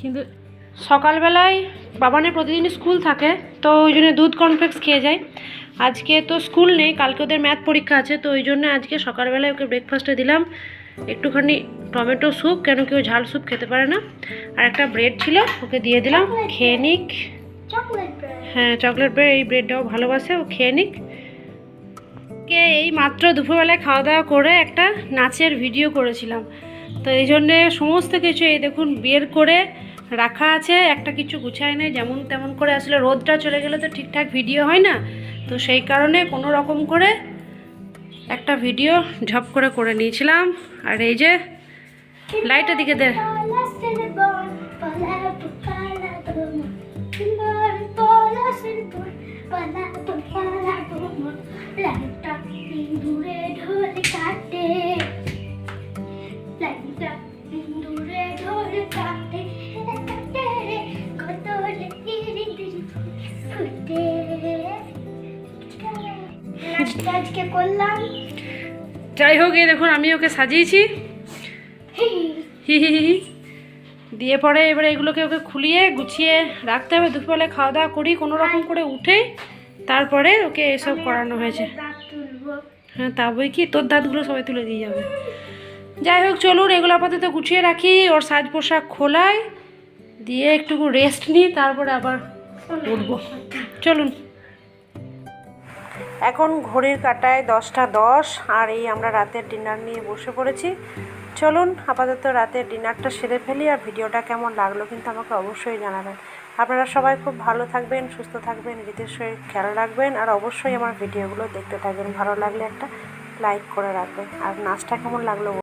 কিন্তু সকালবেলায় বাবানের প্রতিদিন স্কুল থাকে তো ওই জন্য দুধ কর্নফ্লেক্স খেয়ে যায়। আজকে তো স্কুল নেই কালকে ওদের ম্যাথ পরীক্ষা আছে তো ওই জন্য আজকে সকালবেলায় ওকে ব্রেকফাস্টে দিলাম। একটুখানি টমেটো স্যুপ কেন কেউ ঝাল স্যুপ খেতে পারে না। আর একটা ব্রেড ছিল ওকে দিয়ে দিলাম খেয়ে নিক। হ্যাঁ চকলেট ব্রেড এই ব্রেডটাও ভালোবাসে ও খেয়ে নিক। কে এই মাত্র দুপুরবেলায় খাওয়া দাওয়া করে একটা নাচের ভিডিও করেছিলাম। তো এই জন্যে সমস্ত কিছু এই দেখুন বের করে রাখা আছে, একটা কিছু গুছায় নেই, যেমন তেমন করে আসলে রোদটা চলে গেলে তো ঠিকঠাক ভিডিও হয় না। তো সেই কারণে কোনো রকম করে একটা ভিডিও ঝপ করে করে নিয়েছিলাম। আর এই যে লাইটের দিকে দে ঢোল কাটে। ঢোল কাটে। কাটে কত লেগিরি দিরি ফুটে। নাচটা আজকে করলাম। যাই হোক এই দেখুন আমি ওকে সাজিয়েছি। হি। হি হি। দিয়ে পরে এবারে এগুলোকে ওকে খুলিয়ে গুছিয়ে রাখতে হবে। দুপুরবেলায় খাওয়া দাওয়া করি কোনো রকম করে উঠে তারপরে ওকে এসব করানো হয়েছে। হ্যাঁ তা বই কি? তোর দাঁতগুলো সবাই তুলে দিয়ে যাবে। যাই হোক, চলুন এগুলো আপাতত গুছিয়ে রাখি। ওর সাজ পোশাক খোলাই। দিয়ে একটু রেস্ট নিই, তারপরে আবার উঠবো। চলুন। এখন ঘড়ির কাটায় দশটা দশ, আর এই আমরা রাতের ডিনার নিয়ে বসে পড়েছি। চলুন, আপাতত রাতের ডিনারটা সেরে ফেলি, আর ভিডিওটা কেমন লাগল কিন্তু আমাকে অবশ্যই জানাবেন। আপনারা সবাই খুব ভালো থাকবেন, সুস্থ থাকবেন নিজেদের শরীর খেয়াল রাখবেন আর অবশ্যই আমার ভিডিওগুলো দেখতে থাকবেন। ভালো লাগলে একটা লাইক করে রাখবেন। আর নাচটা কেমন লাগল